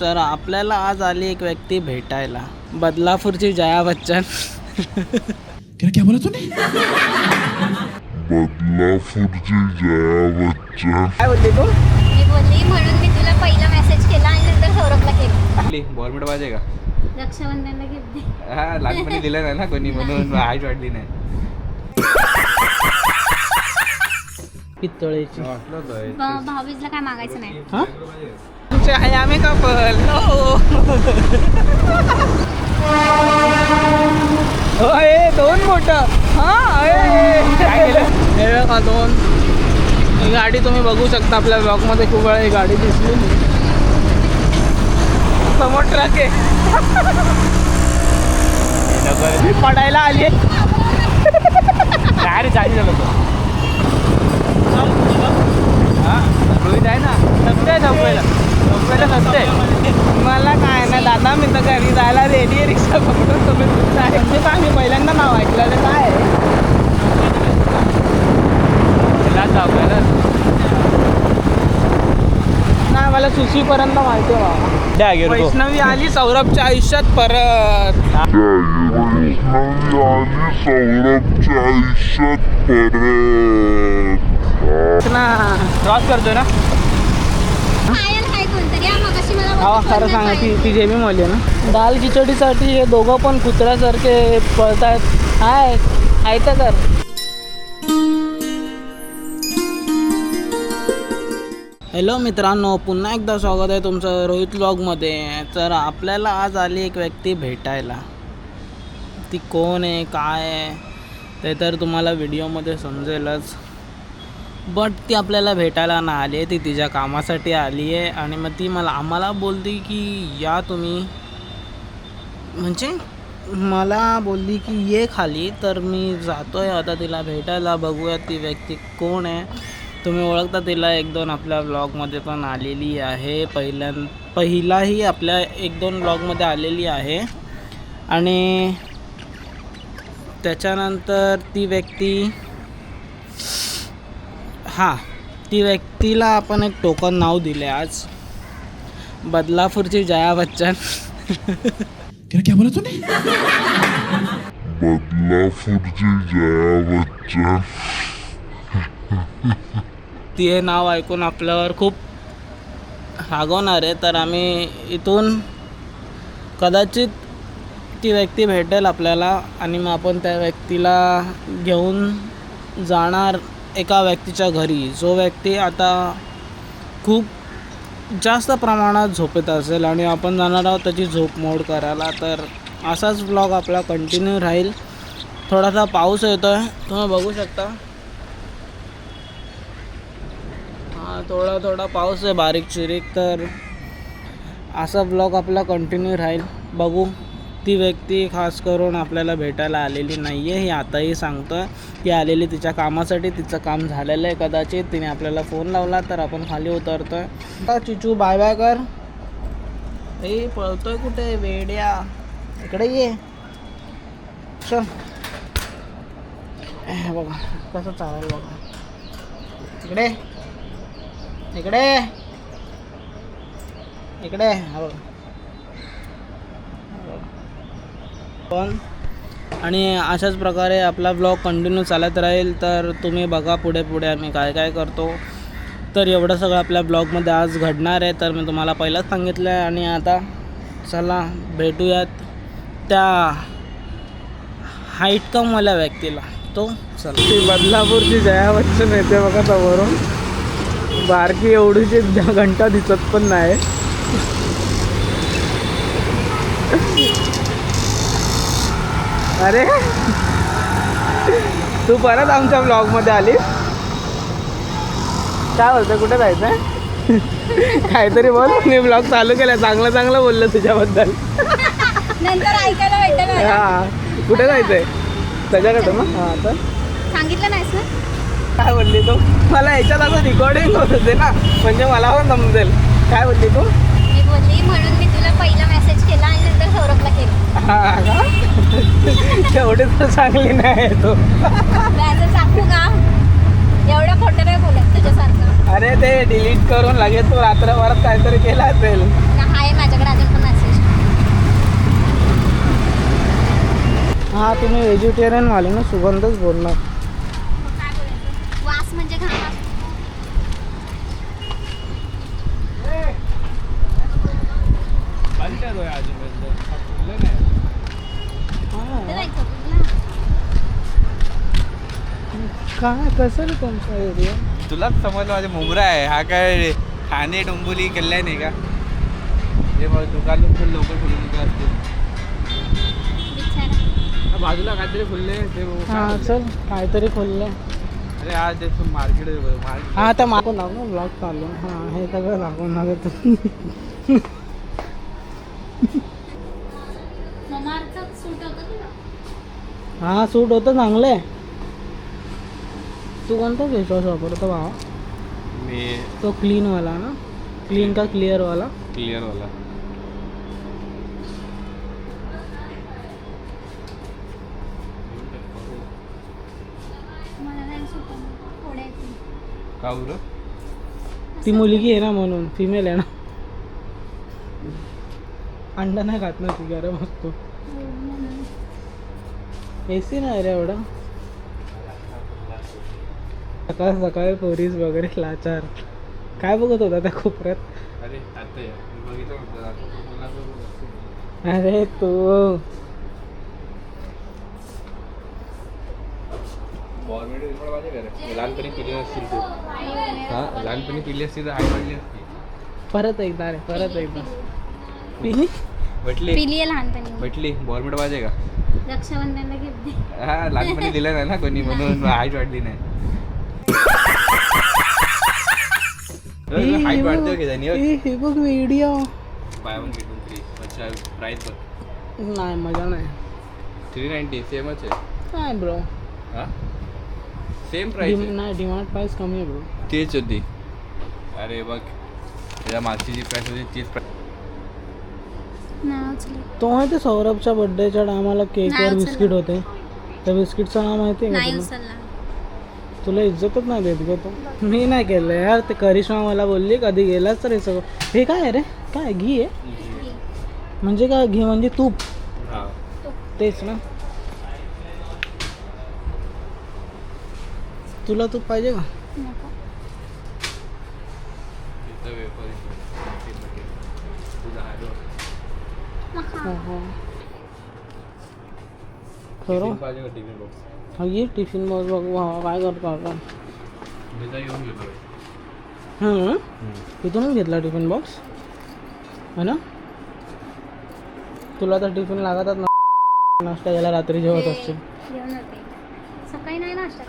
तर आपल्याला आज आली एक व्यक्ती भेटायला. बदलापूरची जया बच्चन. क्या क्या बोला तूने बदलापूरची जया बच्चन. काय बोलली तू? मी बोलली म्हणून मी तुला पहिला मेसेज केला आणि नंतर सौरभला केला. गव्हर्नमेंट पाहिजे का? रक्षाबंधनला गिफ्ट दे. हा लहानपणी दिलं नाही ना कोणी म्हणून हाईट वाढली नाही. पितळेची. भ- भाऊबीजला काय मागायचं नाही. हा? तुमचे आहे आम्ही कपल. होय दोन मोठं हा बघा दोन. ही गाडी तुम्ही बघू शकता आपल्या ब्लॉकमध्ये खूप वेळा ही गाडी दिसली. समोर ट्रक आहे. पडायला आली काय रे चाळीस झालं तो? हा रोहित आहे ना? सस्ते झोपायला मला काय ना दादा मी तर घरी जायला रेडी आहे रिक्षा पकडून तुम्ही आहे? म्हणजे पहिल्यांदा नाव ऐकलं ते काय नाही मला सुशीपर्यंत माहिती आहे वैष्णवी आली सौरभच्या आयुष्यात परत. वैष्णवी आली सौरभच्या आयुष्यात परत. ना. क्रॉस करतोय ना पायल आहे कोणतरी हा बोलली खरं सांगा ती पायल? ती जेबी मली आहे ना? दाल खिचडीसाठी हे दोघं पण कुत्र्यासारखे पळतायत. हाय हाय तर कर. हॅलो मित्रांनो पुन्हा एकदा स्वागत आहे तुमचं रोहित ब्लॉगमध्ये तर आपल्याला आज आली एक व्यक्ती भेटायला. ती कोण आहे काय आहे ते तर तुम्हाला व्हिडिओमध्ये समजेलच. बट ती आपल्याला भेटायला ना आली आहे ती तिच्या कामासाठी आली आहे आणि मग ती मला आम्हाला बोलते की या तुम्ही. म्हणजे मला बोलली की ये खाली तर मी जातो आहे आता तिला भेटायला बघूया ती व्यक्ती कोण आहे. तुम्ही ओळखता तिला एक दोन आपल्या ब्लॉगमध्ये पण आलेली आहे पहिल्या पहिलाही आपल्या एक दोन ब्लॉगमध्ये आलेली आहे. आणि त्याच्यानंतर ती व्यक्ती हां ती व्यक्तीला आपण एक टोकन नाव दिले आज. बदलापूरची जया बच्चन. क्या क्या बोला तूने? बदलापूरची जया बच्चन. ती हे नाव ऐकून आपल्यावर खूप रागवणार आहे तर आम्ही इथून कदाचित ती व्यक्ती भेटेल आपल्याला आणि मग आपण त्या व्यक्तीला घेऊन जाणार एका व्यक्तीच्या घरी. जो व्यक्ती आता खूप जास्त प्रमाणात झोपेत असेल आणि आपण जाणार आहोत त्याची झोप मोड करायला तर असाच ब्लॉग आपला कंटिन्यू राहील. थोडासा पाऊस येतो आहे तुम्ही बघू शकता. हा थोडा थोडा पाऊस आहे बारीक चिरीक तर असा ब्लॉग आपला कंटिन्यू राहील. बघू. ती व्यक्ती खास करून आपल्याला भेटायला आलेली नाही आहे हे आताही सांगतो आहे ती आलेली तिच्या कामासाठी तिचं काम झालेलं आहे कदाचित. तिने आपल्याला फोन लावला तर आपण खाली उतरतो आहे चिचू बाय बाय कर. ए पळतोय कुठे? वेड्या. इकडे ये. चल. बघा कसं चालेल बघा. इकडे. इकडे. इकडे. हा बघ. पण. आणि अशाच प्रकारे आपला ब्लॉग कंटिन्यू चालत राहील तर तुम्ही बघा पुढे पुढे आम्ही काय काय करतो. तर एवढं सगळं आपल्या ब्लॉगमध्ये आज घडणार आहे तर मी तुम्हाला पहिलाच सांगितलं आहे आणि आता चला भेटूयात त्या हाईट कमवाल्या व्यक्तीला. तो चला. ती बदलापूरची जया बच्चन येते बघा समोरून. बारकी एवढीची घंटा दिसत पण नाही. अरे. तू परत आमच्या ब्लॉगमध्ये आलीस? काय बोलतोय? कुठे जायचंय? काहीतरी बोल. मी ब्लॉग चालू केला चांगलं चांगलं बोललं तुझ्याबद्दल. नंतर ऐकायला भेटेल मला. हा. कुठे जायचंय? त्याच्याकडे मग हां तर. सांगितलं नाहीस ना? काय बोलली तू? मला याच्यात असं रेकॉर्डिंग होत होते ना. म्हणजे मला पण समजेल. काय बोलली तू? मी बोलली म्हणून सौरभला एवढे तर चांगली नाही तो. सांगू का? एवढ्या खोटं नाही बोलत अरे ते डिलीट करून लगेच तो रात्रभरात काहीतरी केला असेल. आहे माझ्याकडे अजून पण हा तुम्ही व्हेजिटेरियन वाले ना सुगंधच बोलणार. वास म्हणजे अजून. काय कसं रे तुमचा एरिया तुलाच समजलं माझे मुंबरा आहे. हा काय ठाणे डोंबिवली कल्याण आहे का? हे मग दुकान पण लवकर खुलून निघत असतील बिचारा. हा, बाजूला काहीतरी खुलले ते बघू काय हां खुललंय? चल काहीतरी खोललं अरे हा ते मार्केट मार्केट. हा आता मागून लागू ब्लॉग चालू. हां हे सगळं लागून लागत. ममार्थच सूट होतं तुला? हा सूट होतं चांगलं आहे तू कोणता फेसवॉश वापरतो भावा मी तो क्लीनवाला ना? क्लीन का क्लिअरवाला? क्लिअरवाला. होत. थोडं येते. का बरं ती मुलगी आहे ना म्हणून फिमेल आहे ना. अंडा नाही खात ना ती गरम असतो. हो, म्हणून. ए सी नाही रे एवढा. सकाळ सकाळी पोरीस वगैरे लाचार. काय बघत होता त्या कोपऱ्यात? अरे तू लहानपणी पिली असतील तू. हा? लहानपणी पिली असती तर आई वाढली असती. परत एकदा रे परत एकदा. पिली? भेटली पिली आहे लहानपणी. भेटली गव्हर्नमेंट पाहिजे का? रक्षाबंधनला गिफ्ट हा लहानपणी दिलं नाही ना कोणी म्हणून. हाईट वाढली नाही. हाईट वाढते की त्यानी ए, हे बघ video buy one get one three अच्छा प्राईस बघ. नाही मजा नाही. थ्री नाईन्टी सेमच आहे. नाही ब्रो हा? सेम नाही डिमांड प्राइस कमी आहे ब्रो तेच होती. अरे बघ. त्याच्या मागची जी प्राईस होती तीच. तो माहिती सौरभच्या बर्थडेच्या टायमाला केकवर. बिस्किट होते? त्या बिस्किटचं नाव माहिती आहे का नाही तुला इज्जतच नाही देत ग तो. मी नाही केलं यार ते करिश्मा मला बोलली कधी गेलाच तर हे सगळं. हे काय आहे रे? काय घी आहे? म्हणजे काय घी म्हणजे तूप? हा. तेच ना. तुला तूप पाहिजे का. हो, हो. खरं हा ये टिफिन बॉक्स बघ भावा काय करतो घेतो हम्म. इथूनच घेतला टिफिन बॉक्स है ना तुला तर टिफिन लागतच ना नाश्ता यायला रात्री जेवत होते सकाळी नाही नाश्ता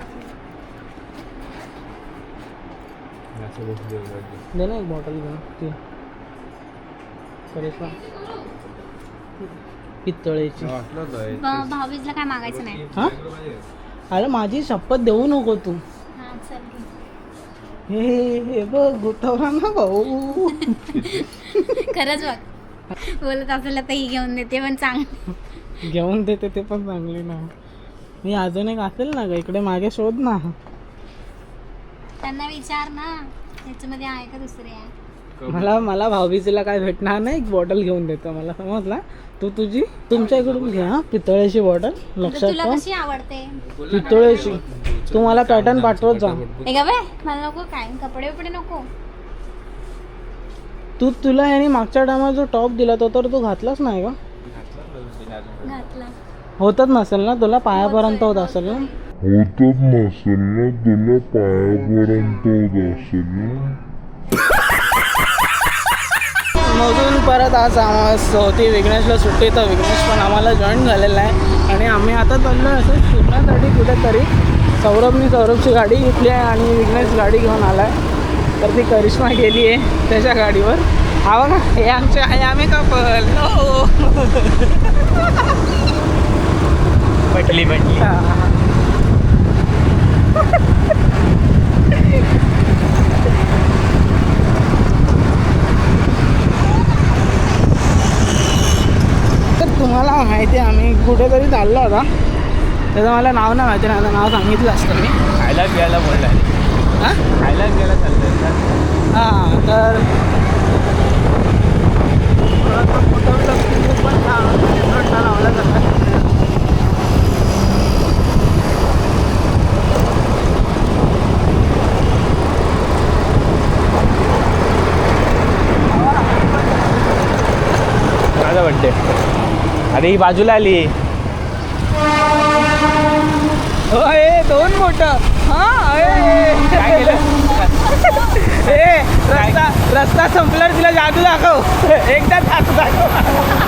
दे ना एक बॉटल घेऊन ती करिश्मा भ- भाऊबीजला काय मागायचं नाही. हा? अरे माझी शपथ देऊ नको तू. हा चल घे. हे हे बघ गुतवला ना भाऊ. खरंच बघ. बोलत असेल तर ही घेऊन देते पण चांग घेऊन देते ते पण चांगली ना. मी अजून एक असेल ना ग इकडे मागे शोध ना. त्यांना विचार ना. ह्याच्यामध्ये आहे का दुसरे आहे मला मला भाऊबीजीला काय भेटणार नाही एक बॉटल घेऊन देतो मला समजला? तू तुझी तुमच्या इकडून घे हा पितळेची बॉटल लक्षात तुला ठेव. कशी आवडते? पितळेची तू मला पॅटर्न पाठवत जा. हे का बाय मला नको काय कपडे बिपडे नको. तू तुला याने मागच्या टायमाला जो टॉप दिला तो तर तू घातलाच नाही का? घातला. होतच नसेल ना तुला पायापर्यंत होत असेल ना? होतच नसेल ना तुला पायापर्यंत होत असेल ना? मधून परत आज आम्हाला होती विघ्नेशला सुट्टी तर विघ्नेश पण आम्हाला जॉईन झालेला आहे. आणि आम्ही आता चाललो आहे असं फिरण्यासाठी कुठेतरी. सौरभनी सौरभची गाडी घेतली आहे आणि विघ्नेश गाडी घेऊन आला आहे तर ती करिश्मा गेली आहे त्याच्या गाडीवर. हा बघा हे आमचे आहे आम्ही कपल हो पटली पटली. तर मला माहिती आहे आम्ही कुठेतरी चाललो होता. त्याचं मला नाव नाही माहिती नाही नाव सांगितलं असतं मी. खायला प्यायला बोलला हां? खायला प्यायला चाललं हां तर माझा बड्डे अरे ही बाजूला आली. ए दोन मोठं हा ए. काय केलं? ए रस्ता रस्ता संपल्यावर तिला जादू दाखव. एकदा जादू दाखव.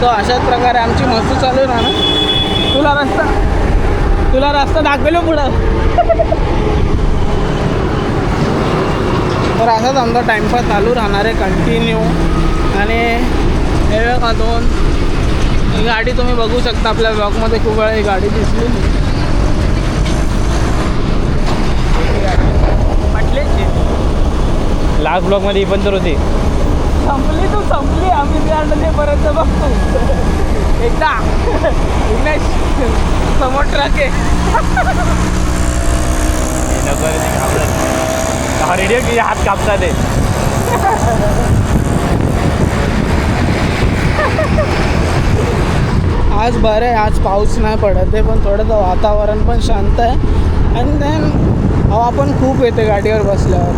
तो अशाच प्रकारे आमची मस्ती चालू राहणार तुला रस्ता तुला रस्ता दाखवेलो पुढं. तर असाच आमचा टाइमपास चालू राहणार आहे कंटिन्यू आणि हे बघा दोन. ही गाडी तुम्ही बघू शकता आपल्या ब्लॉगमध्ये खूप वेळा ही गाडी दिसली. म्हटलेची लास्ट ब्लॉगमध्ये ही पण तर होती. संपली तू संपली. आम्ही ते परत बघतो एकदा. विघ्नेश समोर ट्रक आहे. रेडिओ की हात कापतात ते आज बरं आहे आज पाऊस नाही पडत आहे पण थोडंसं वातावरण पण शांत आहे. आणि देन हवा पण खूप येते गाडीवर बसल्यावर.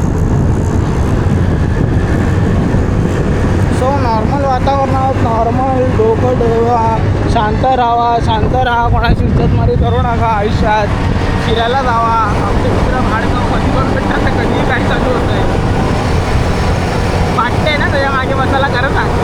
सो नॉर्मल वातावरणात नॉर्मल डोकं ठेवा शांत राहा शांत राहा कोणाची इज्जतमारी करू नका आयुष्यात. फिरायला जावा. आमचे मित्र भाडगाव कधी भेटतात तर कधीही काही चालू होतं आहे वाटते ना त्याच्यामागे बसायला करत आहे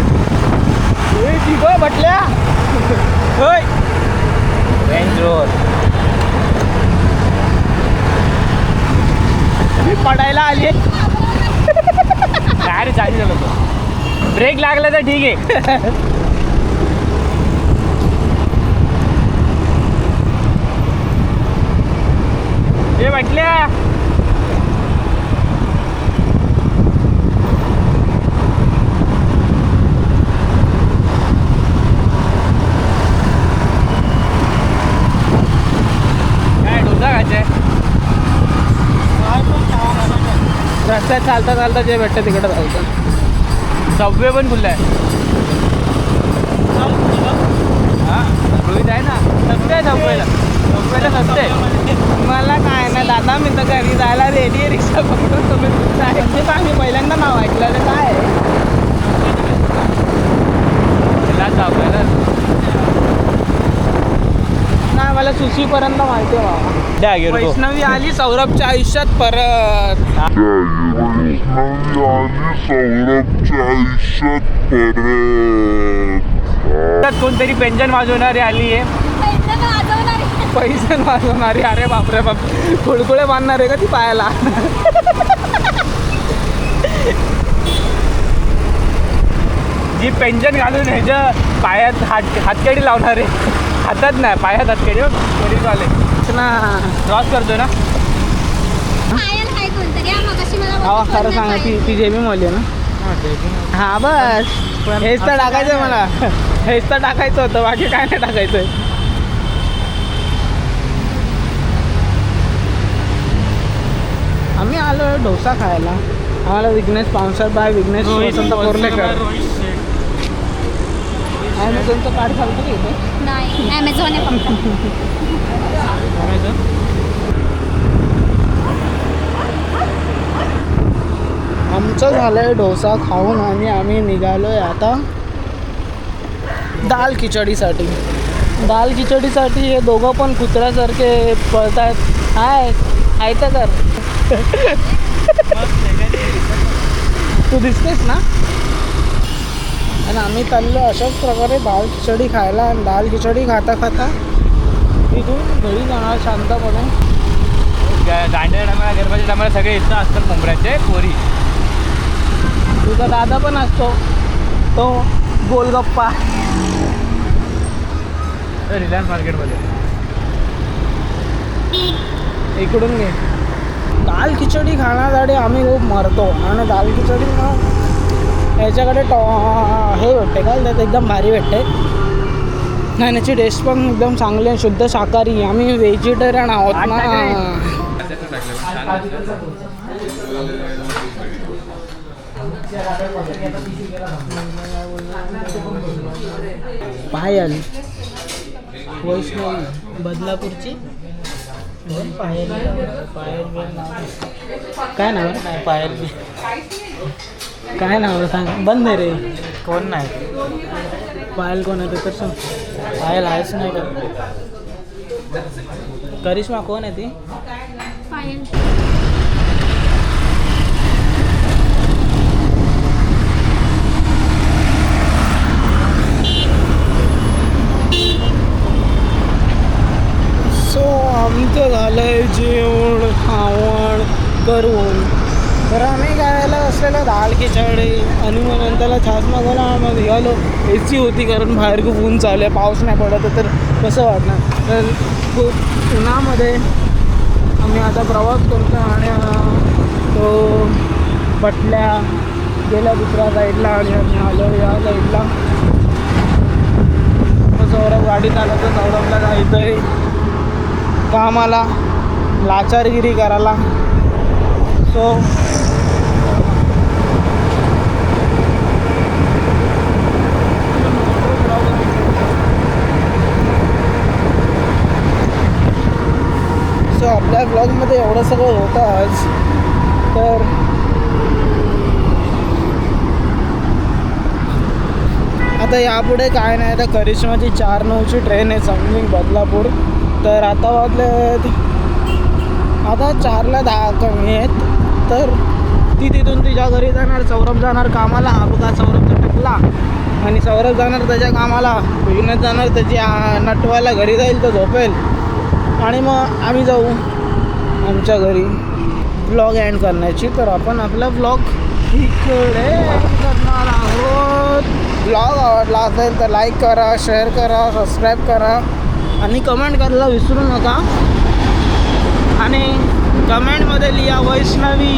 ए, तिघं बटल्या होय रेंज रोड मी पडायला आली. काय रे झालं ब्रेक लागला तर ठीक आहे. हे म्हटल्या काय डोसा खायचा रस्त्यात चालता चालता जे भेटतं तिकडे जायचं सबवे पण खुल्ला आहे हा रोहित आहे ना? सस्ते आहे सबवेला सबवेला सस्ते आहे. मला काय ना दादा मी तर घरी जायला रेडी आहे रिक्षा पकडून तुम्ही म्हणजे काय मी पहिल्यांदा नाव ऐकलं तर काय आहे? सबवेला मला सुशीपर्यंत माहिती आहे बाबा. वैष्णवी आली सौरभच्या आयुष्यात परत. सौरभच्या आयुष्यात परत कोणतरी पेंजन वाजवणारी आली आहे. पैसे वाजवणार अरे बापरे बाप. खुळकुळे बांधणार आहे का ती पायाला? जी पेंजन घालून ह्याच्या पायात हात हातकडी लावणार आहे. हातात नाही पायात हातकडी हो, पोलीसवाले ना क्रॉस करतोय ना? हा मगाशी मला हा बोलतो खरं सांगा ती. ती जेबी मोली आहे ना? हा बस. हेच तर टाकायचं मला. हेच तर टाकायचं होतं बाकी काय नाही टाकायचं आम्ही आलो डोसा खायला. आम्हाला विघ्नेश स्पॉन्सर बाय विघ्नेश कोर्लेकर त्यांचं कार्ड की इथे नाही ॲमेझॉन आहे फक्त. आमचं झालंय डोसा खाऊन आणि आम्ही निघालोय आता दाल खिचडीसाठी. दाल खिचडीसाठी हे दोघं पण कुत्र्यासारखे पळत आहेत हाय आहे तर तू दिसतेस ना? आणि आम्ही चाललो अशाच प्रकारे दाल खिचडी खायला आणि दाल खिचडी खाता खाता तिथून घरी जाणार शांतपणे दांड्या टायमाला गरबाच्या टायमाला सगळे इथं असतात मुंबऱ्याचे पोरी. तुझा दादा पण असतो. तो गोलगप्पा. रिलायन्स मार्केटमध्ये इकडून घे. दाल खिचडी खाण्यासाठी आम्ही खूप मरतो. आणि दाल खिचडी ना याच्याकडे टॉ हे भेटते का त्यात एकदम भारी भेटते. आणि याची टेस्ट पण एकदम चांगली आहे शुद्ध शाकाहारी. आम्ही व्हेजिटेरियन आहोत ना. पायल. वैष्णवी बदलापूरची पायल पायल. काय नाव? पायल. काय नाव सांग. बंद आहे रे. कोण नाही. पायल कोण आहे ते तर सांग. पायल आहेच नाही का? करिश्मा कोण आहे ती? सो आमचं झालं आहे जेवण खावण करून. तर आम्ही गायला असलेलं दाल खिचडी आणि मग नंतरला छास मागवला मग निघालो ए सी होती कारण बाहेर खूप ऊन चालू आहे पाऊस नाही पडत तर कसं वाटणार? तर खूप उन्हामध्ये आम्ही आता प्रवास करतो आणि तो पटल्या गेल्या दुसऱ्या साईडला आणि आम्ही आलो या साईडला. मग सौरभ गाडी चालवतो सौरभला जायचंय. कामाला लाचारगिरी करायला. सो तर आपल्या ब्लॉगमध्ये एवढं सगळं होतं आज तर आता यापुढे काय नाही तर करिश्माची चार नऊची ट्रेन आहे समथिंग बदलापूर. तर आता वाजले आता चारला दहा कमी आहेत. तर ती तिथून तिच्या घरी जाणार सौरभ जाणार कामाला अपघात सौरभचा टकला आणि सौरभ जाणार त्याच्या कामाला विघ्नेश जाणार त्याची नटवायला घरी जाईल तर झोपेल. आणि मग आम्ही जाऊ आमच्या घरी ब्लॉग एंड करण्याची. तर आपण आपला ब्लॉग इकडे करणार आहोत. ब्लॉग आवडला असेल तर लाईक करा शेअर करा सबस्क्राईब करा. आणि कमेंट करायला विसरू नका. आणि कमेंटमध्ये लिहा वैष्णवी.